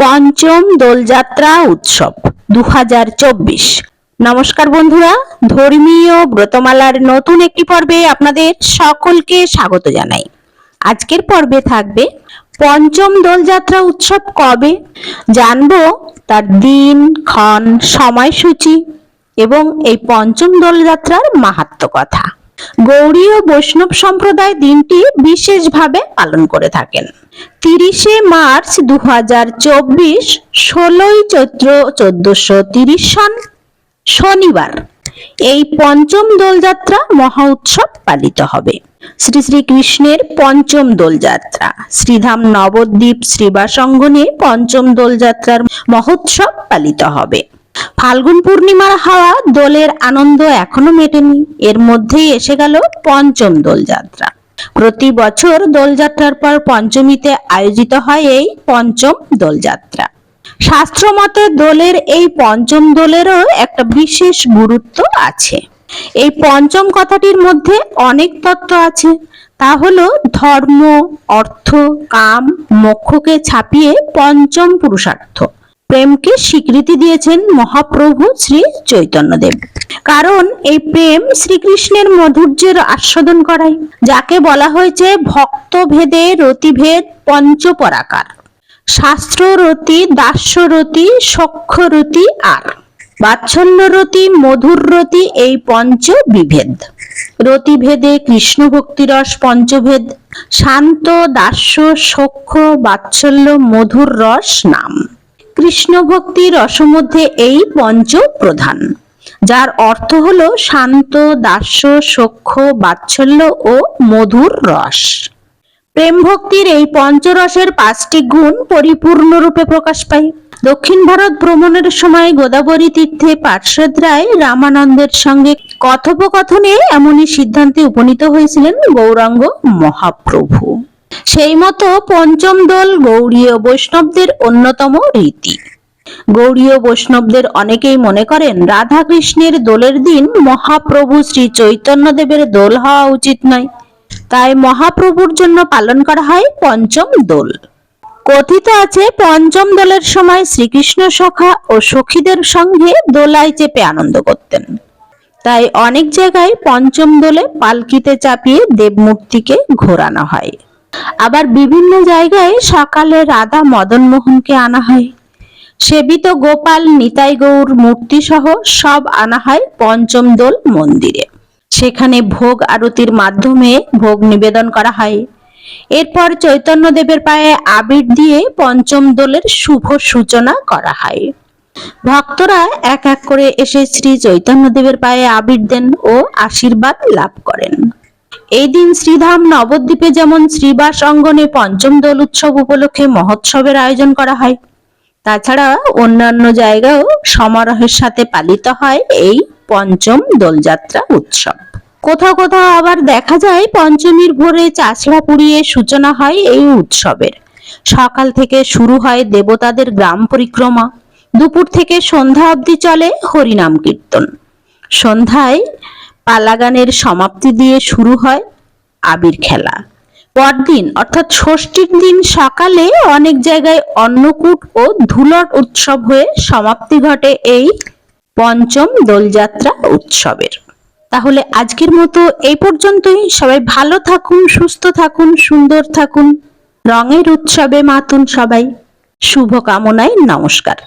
পঞ্চম দোলযাত্রা উৎসব দু হাজার চব্বিশ। নমস্কার বন্ধুরা, ধর্মীয় ব্রতমালার নতুন একটি পর্বে আপনাদের সকলকে স্বাগত জানাই। আজকের পর্বে থাকবে পঞ্চম দোলযাত্রা উৎসব কবে? জানব তার দিন, ক্ষণ, সময়সূচি এবং এই পঞ্চম দোলযাত্রার মাহাত্ম কথা। গৌড়ী ও বৈষ্ণব সম্প্রদায় দিনটি বিশেষভাবে পালন করে থাকেন। তিরিশে মার্চ দু হাজার চব্বিশ, ষোলোই চৈত্র চোদ্দশো তিরিশ সন, শনিবার। এই পঞ্চম দোলযাত্রা মহা উৎসব পালিত হবে। শ্রী শ্রী কৃষ্ণের পঞ্চম দোলযাত্রা। শ্রীধাম নবদ্বীপ শ্রীবাসঙ্গনে পঞ্চম দোলযাত্রার মহোৎসব পালিত হবে। ফাল্গুন পূর্ণিমার হাওয়া দোলের আনন্দ এখনও মেটেনি। এর মধ্যেই এসে গেল পঞ্চম দোলযাত্রা। প্রতি বছর দোলযাত্রার পর পঞ্চমীতে আয়োজিত হয় এই পঞ্চম দোলযাত্রা। শাস্ত্র মতে দোলের এই পঞ্চম দোলেরও একটা বিশেষ গুরুত্ব আছে। এই পঞ্চম কথাটির মধ্যে অনেক তত্ত্ব আছে। তা হলো ধর্ম, অর্থ, কাম, মোক্ষকে ছাপিয়ে পঞ্চম পুরুষার্থ। প্রেমকে স্বীকৃতি দিয়েছেন মহাপ্রভু শ্রী চৈতন্যদেব। কারণ এই প্রেম শ্রীকৃষ্ণের মধুর্যের আস্বাদন করায়, যাকে বলা হয়েছে ভক্তভেদে রতিভেদ পঞ্চপরাকার। শাস্ত্ররতি, দাস্যরতি, সক্ষরতি আর। বাৎসল্যরতি মধুররতি এই পঞ্চ বিভেদ রতিভেদে কৃষ্ণ ভক্তিরস পঞ্চভেদ, শান্ত, দাস্য সখ্য বাৎসল্য মধুর রস নাম। কৃষ্ণ ভক্তি রসমধ্যে এই পঞ্চ প্রধান যার অর্থ হলো শান্ত, দাস্য, সখ্য, বাৎসল্য ও মধুর রস। প্রেম ভক্তির এই পঞ্চরসের পাঁচটি গুণ পরিপূর্ণরূপে প্রকাশ পায়। দক্ষিণ ভারত ভ্রমণের সময় গোদাবরী তীর্থে পার্শ্বদরায় রামানন্দের সঙ্গে কথোপকথনে এমনই সিদ্ধান্তে উপনীত হয়েছিলেন গৌরাঙ্গ মহাপ্রভু। সেই মতো পঞ্চম দল গৌড়ীয় বৈষ্ণবদের অন্যতম রীতি। গৌড়ীয় বৈষ্ণবদের অনেকেই মনে করেন রাধা কৃষ্ণের দোলের দিন মহাপ্রভু শ্রী চৈতন্যদেবের দোল হওয়া উচিত নয়। তাই মহাপ্রভুর জন্য পালন করা হয় পঞ্চম দোল। কথিত আছে পঞ্চম দোলের সময় শ্রীকৃষ্ণ সখা ও সখীদের সঙ্গে দোলায় চেপে আনন্দ করতেন। তাই অনেক জায়গায় পঞ্চম দোলে পালকিতে চাপিয়ে দেবমূর্তিকে ঘোরানো হয়। আবার বিভিন্ন জায়গায় সকালে রাধা মদন মোহনকে আনা হয়। সেবিত গোপাল, নিতাই গৌর মূর্তি সহ সব আনা হয় পঞ্চম দোল মন্দিরে। সেখানে ভোগ আরতির মাধ্যমে ভোগ নিবেদন করা হয়। এরপর চৈতন্যদেবের পায়ে আবির দিয়ে পঞ্চম দোলের শুভ সূচনা করা হয়। ভক্তরা এক এক করে এসে শ্রী চৈতন্যদেবের পায়ে আবির দেন ও আশীর্বাদ লাভ করেন। এই দিন শ্রীধাম নবদ্বীপে যেমন শ্রীবাস অঙ্গনে পঞ্চম দোল উৎসব উপলক্ষে মহোৎসবের আয়োজন করা হয়, তাছাড়া অন্যান্য জায়গায়ও সমারোহের সাথে পালিত হয় এই পঞ্চম দোলযাত্রা উৎসব। কোথাও কোথাও আবার দেখা যায় পঞ্চমীর ভোরে চাষড়া পুড়িয়ে সূচনা হয় এই উৎসবের। সকাল থেকে শুরু হয় দেবতাদের গ্রাম পরিক্রমা, দুপুর থেকে সন্ধ্যা অবধি চলে হরিনাম কীর্তন। সন্ধ্যায় পালাগানের সমাপ্তি দিয়ে শুরু হয় আবির খেলা। পরদিন, অর্থাৎ ষষ্ঠীর দিন সকালে অনেক জায়গায় অন্নকূট ও ধুলট উৎসব হয়ে সমাপ্তি ঘটে এই পঞ্চম দোলযাত্রা উৎসবের। তাহলে আজকের মতো এই পর্যন্তই। সবাই ভালো থাকুন, সুস্থ থাকুন, সুন্দর থাকুন। রঙের উৎসবে মাতুন সবাই। শুভ কামনায় নমস্কার।